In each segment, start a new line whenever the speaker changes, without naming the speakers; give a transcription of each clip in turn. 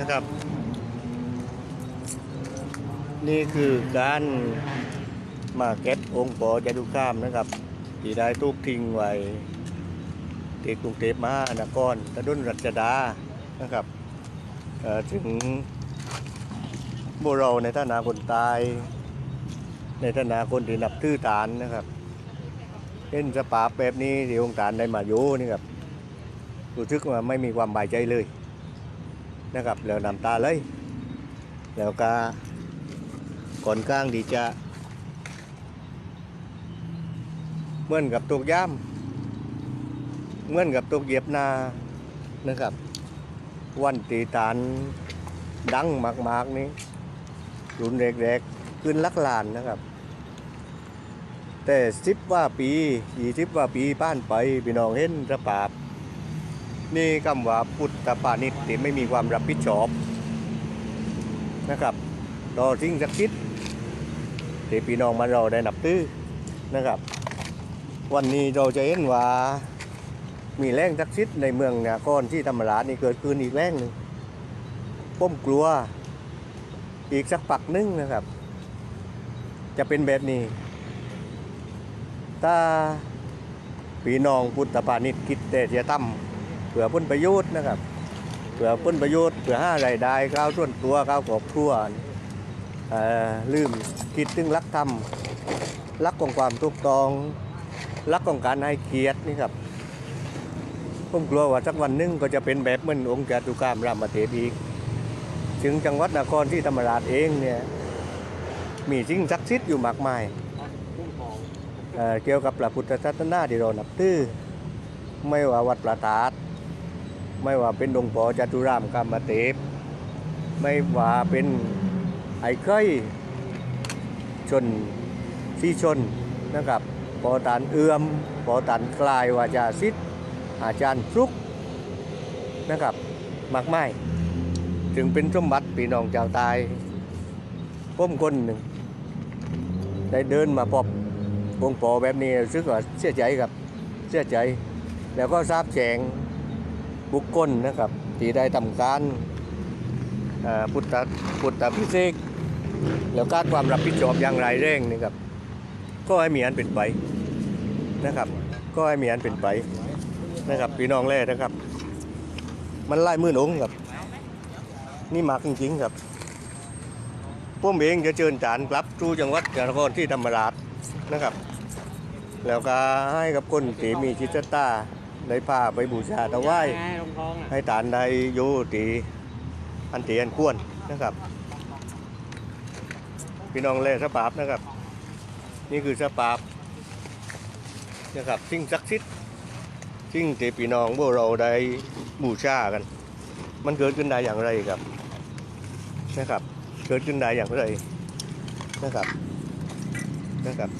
นะครับ นี่คือการมาเก็ตองค์ปอจตุคามนะครับที่ได้ทุกทิ้งไว้ที่กรุงเทพมหานครถนนรัชดานะครับถึงบุเราในฐานะคนตาย ในฐานะคนที่นับถือฐานนะครับ เห็นสภาแบบนี้ที่องค์ฐานได้มาอยู่นี่ครับ รู้สึกว่าไม่มีความบายใจเลยนะครับแล้วน้ำตาเลย แล้วก็ก่อนกลางที่จะเหมือนกับตกย่ำเหมือนกับตกเหยียบนานะครับ วันตีตานดังมาก ๆ นี้รุนแรกๆขึ้นลักลานนะครับ แต่สิบว่าปียี่สิบว่าปีผ่านไปพี่น้องเห็นสภาพ นี่คำว่าพุทธปาณิชย์ที่ไม่มีความรับผิดชอบนะครับต่อสิ่งศักดิ์สิทธิ์ที่พี่น้องมาเราได้นับถือนะครับ วันนี้เราจะเห็นว่ามีแรงศักดิ์สิทธิ์ในเมืองนครที่ธรรมราชนี่เกิดขึ้นอีกแรงหนึ่งผมกลัวอีกสักปักหนึงนะครับ จะเป็นแบบนี้ถ้าพี่น้องพุทธปาณิชย์คิดแต่จะทำ เพื่อผลประโยชน์นะครับเพื่อผลประโยชน์เพื่อห้ารายได้ก้าวส่วนตัวก้าวครอบครัวลืมคิดถึงรักธรรมรักของความถูกต้องรักของการให้เกียรตินี่ครับผมกลัวว่าสักวันหนึงก็จะเป็นแบบเหมือนองค์จตุคามรามเทพอีกถึงจังหวัดนครที่ธรรมราชเองเนี่ยมีสิ่งศักดิ์สิทธิ์อยู่มากมายเเกี่ยวกับพระพุทธศาสนาที่เรานับถือไม่ว่าวัดประตาด ไม่ว่าเป็นหลวงพ่อจตุรามกามเทพไม่ว่าเป็นไอ้เคยชนที่ชนนะครับปอตานเอื้อมปอตานคลายวาจาสิทธิอาจารย์ฟลุกนะครับมากมายถึงเป็นสมบัติพี่น้องชาวตายผมคนหนึ่งได้เดินมาพบองค์ปอแบบนี้รู้สึกว่าเสียใจครับเสียใจ แล้วก็ทราบแจง บุคคลนะครับที่ได้ทำการอ่าพุทธพุทธพิเศษแล้วการความรับผิดชอบอย่างไรแรงนี่ครับก็ให้มีอันเป็นไปนะครับ ก็ให้มีอันเป็นไปนะครับพี่น้องแร่นะครับ มันไล่มือหลงครับ นี่มากจริงๆครับผมเองจะเชิญจานกลับทูจังหวัดนครที่ธรรมราชนะครับ แล้วก็ให้กับคนที่มีจิตศรัทธา ได้พาไปบูชาถวาย
ไงลงทองอะ
ให้ฐานได้อยู่ที่อันเตียนควรนะครับ พี่น้องเล่สภาพนะครับ นี่คือสภาพนะครับสิ่งศักดิ์สิทธิ์สิ่งที่พี่น้องพวกเราได้บูชากัน มันเกิดขึ้นได้อย่างไรครับนะครับ เกิดขึ้นได้อย่างไรนะครับนะครับ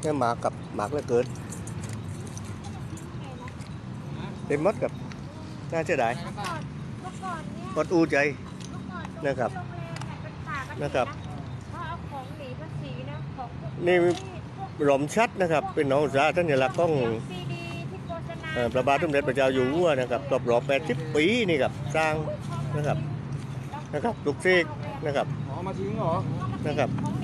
เนี่ยหมากกับหมากเหลือเกินเต็มหมดกับน่าเสียดาย
เมื่อก่อนเมื่อก่อนเนี่ย
อดอูใจ
เมื่อก่อนตง
นะครับ
โรงแรมเนี่ยเป็นป่ากัน
นะครับ
เขาเอาของหนีภาษีนะของพวก
นี่
พวก
หลอมชัดนะครับ เป็นน้องสาสัญลักษณ์ของ
ซีดีที่โฆษณา
เอ่อพระบาทสมเด็จพระเจ้าอยู่หัวนะครับครบรอบ80ปีนี่ครับสร้างนะครับนะครับลูกเสกนะครับ
อ๋อมาทิ้งเหรอ
นะครับ
ของ